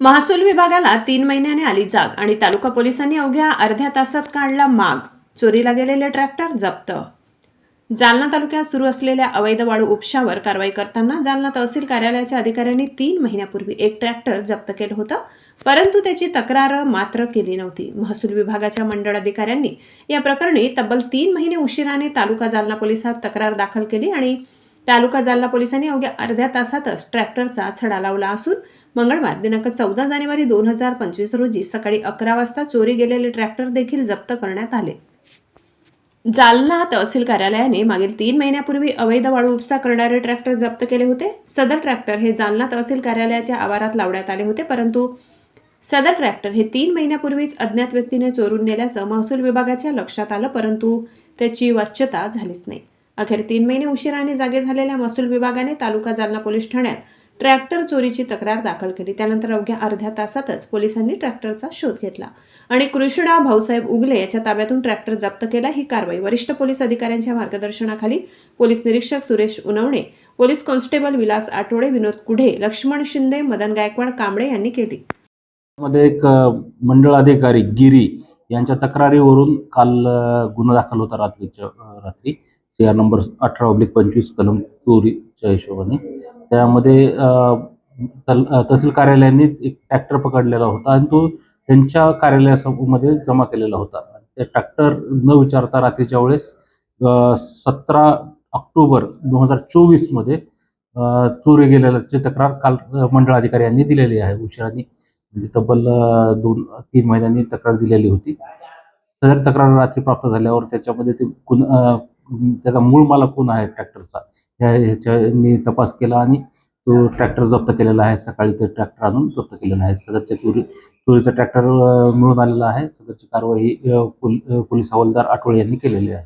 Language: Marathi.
महसूल विभागाला तीन महिन्याने आली जाग आणि तालुका पोलिसांनी अवघ्या अर्ध्या तासात काढला माग. चोरीला गेलेले ट्रॅक्टर जप्त. जालना तालुक्यात सुरू असलेल्या अवैध वाळू उपशावर कारवाई करताना जालना तहसील कार्यालयाच्या अधिकाऱ्यांनी तीन महिन्यापूर्वी एक ट्रॅक्टर जप्त केलं होतं परंतु त्याची तक्रार मात्र केली नव्हती. महसूल विभागाच्या मंडळ अधिकाऱ्यांनी या प्रकरणी तब्बल तीन महिने उशिराने तालुका जालना पोलिसात तक्रार दाखल केली आणि तालुका जालना पोलिसांनी अवघ्या अर्ध्या तासातच ट्रॅक्टरचा छडा लावला असून मंगळवार दिनांक चौदा जानेवारी दोन हजार पंचवीस रोजी सकाळी अकरा वाजता चोरी गेलेले ट्रॅक्टर देखील जप्त करण्यात आले. जालना तहसील कार्यालयाने मागील तीन महिन्यापूर्वी अवैध वाळू उपसा करणारे ट्रॅक्टर जप्त केले होते. सदर ट्रॅक्टर हे जालना तहसील कार्यालयाच्या आवारात लावण्यात आले होते परंतु सदर ट्रॅक्टर हे तीन महिन्यापूर्वीच अज्ञात व्यक्तीने चोरून नेल्याचं महसूल विभागाच्या लक्षात आलं परंतु त्याची वाच्यता झालीच नाही. अखेर तीन महिने उशिराने जागे झालेल्या महसूल विभागाने तालुका जालना पोलीस ठाण्यात ट्रॅक्टर चोरीची तक्रार दाखल केली. त्यानंतर अवघ्या अर्ध्या तासातच पोलिसांनी ट्रॅक्टरचा शोध घेतला आणि कृष्णा भाऊसाहेब उगले याच्या ताब्यातून ट्रॅक्टर जप्त केला. ही कारवाई वरिष्ठ पोलीस अधिकाऱ्यांच्या मार्गदर्शनाखाली पोलीस निरीक्षक सुरेश उनवणे पोलीस कॉन्स्टेबल विलास आठवडे विनोद कुढे लक्ष्मण शिंदे मदन गायकवाड कांबळे यांनी केली. मध्ये एक मंडळ अधिकारी गिरी यांच्या तक्रारीवरून काल गुन्हा दाखल होता रात्रीच्या रात्री. सी आर नंबर अठरा ऑब्लिक पंचवीस कलम चोरीच्या हिशोबाने. त्यामध्ये तल तहसील कार्यालयाने एक ट्रॅक्टर पकडलेला होता आणि तो त्यांच्या कार्यालयामध्ये जमा केलेला होता. ते ट्रॅक्टर न विचारता रात्रीच्या वेळेस सतरा ऑक्टोबर दोन हजार चोवीसमध्ये चोरी गेलेल्याची तक्रार काल मंडळ अधिकारी यांनी दिलेली आहे. उशिराने म्हणजे तब्बल दोन तीन महिन्यांनी तक्रार दिलेली होती. सदर तक्रार रात्री प्राप्त झाल्यावर त्याच्यामध्ये ते कुण त्याचा मूळ मालक कोण आहे ट्रॅक्टरचा? ह्या ह्याच्यानी तपास केला आणि तो ट्रॅक्टर जप्त केलेला आहे. सकाळी ते ट्रॅक्टर आणून जप्त केलेला आहे. सदरच्या चोरी चोरीचा ट्रॅक्टर मिळून आलेला आहे. सदरची कारवाई पोलीस हवालदार आठवळे यांनी केलेली आहे.